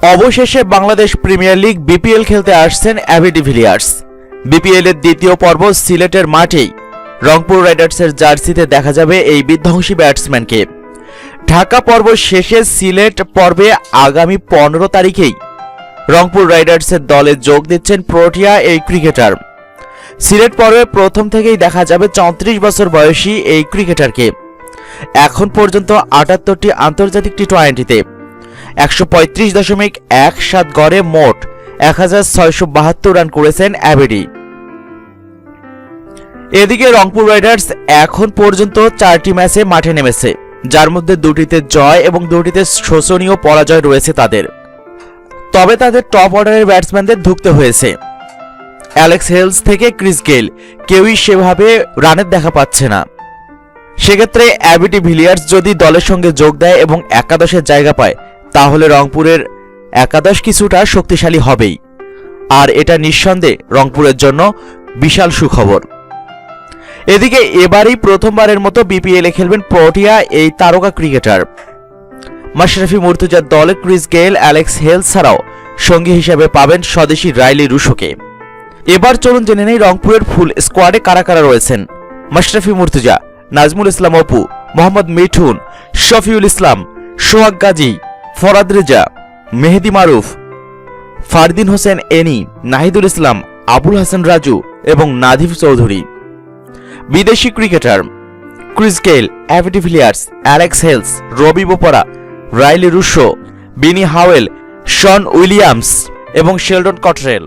অবশেষে Bangladesh premier league BPL খেলতে আসছেন অ্যাবি ডিভিলিয়ার্স বিপিএল এর দ্বিতীয় পর্ব সিলেটের মাঠেই। রংপুর রাইডার্সের জার্সিতে দেখা যাবে এই বিধ্বংসী ব্যাটসম্যানকে। ঢাকা পর্ব শেষে সিলেট পর্বে আগামী পনেরো তারিখেই রংপুর রাইডার্সের দলে যোগ দিচ্ছেন প্রোটিয়া এই ক্রিকেটার। সিলেট পর্বে প্রথম থেকেই দেখা যাবে চৌত্রিশ বছর বয়সী এই ক্রিকেটারকে। এখন পর্যন্ত আটাত্তরটি আন্তর্জাতিক টি টোয়েন্টিতে একশো পঁয়ত্রিশ দশমিক এক সাত গড়ে মোট এক হাজার ছয়শো বাহাত্তর রান করেছেন অ্যাবেডি এদিকে রংপুর রাইডার্স এখন পর্যন্ত চারটি ম্যাচে মাঠে নেমেছে, যার মধ্যে দুটিতে জয় এবং দুটিতে শোচনীয় পরাজয় রয়েছে তাদের। তবে তাদের টপ অর্ডারের ব্যাটসম্যানদের ধুকতে হয়েছে। অ্যালেক্স হেলস থেকে ক্রিস গেল কেউই সেভাবে রানের দেখা পাচ্ছে না। সেক্ষেত্রে অ্যাবিটি ভিলিয়ার্স যদি দলের সঙ্গে যোগ দেয় এবং একাদশের জায়গা পায় তাহলে রংপুরের একাদশ কিছুটা শক্তিশালী হবেই। আর এটা নিঃসন্দেহে রংপুরের জন্য বিশাল সুখবর। এদিকে এবারই প্রথমবারের মতো বিপিএলে খেলবেন প্রোটিয়া এই তারকা ক্রিকেটার। মাশরাফি মুর্তুজার দলে ক্রিস গেল অ্যালেক্স হেল ছাড়াও সঙ্গী হিসেবে পাবেন স্বদেশী রাইলি রুশোকে। এবার চলুন জেনে নেই রংপুরের ফুল স্কোয়াডে কারা কারা রয়েছেন। মাশরাফি মুর্তুজা, নাজমুল ইসলাম অপু, মোহাম্মদ মিঠুন, শফিউল ইসলাম, সোহাগ গাজী ফরাদ রেজা, মেহেদি মারুফ, ফারদিন হোসেন এনি, নাহিদুল ইসলাম, আবুল হাসান রাজু এবং নাদিফ চৌধুরী। বিদেশি cricketer, Chris Gayle AB de Villiers, Alex Hales, Ravi Bopara, Rilee Rossouw, Benny Howell, Sean Williams এবং শেলডন কটরেল।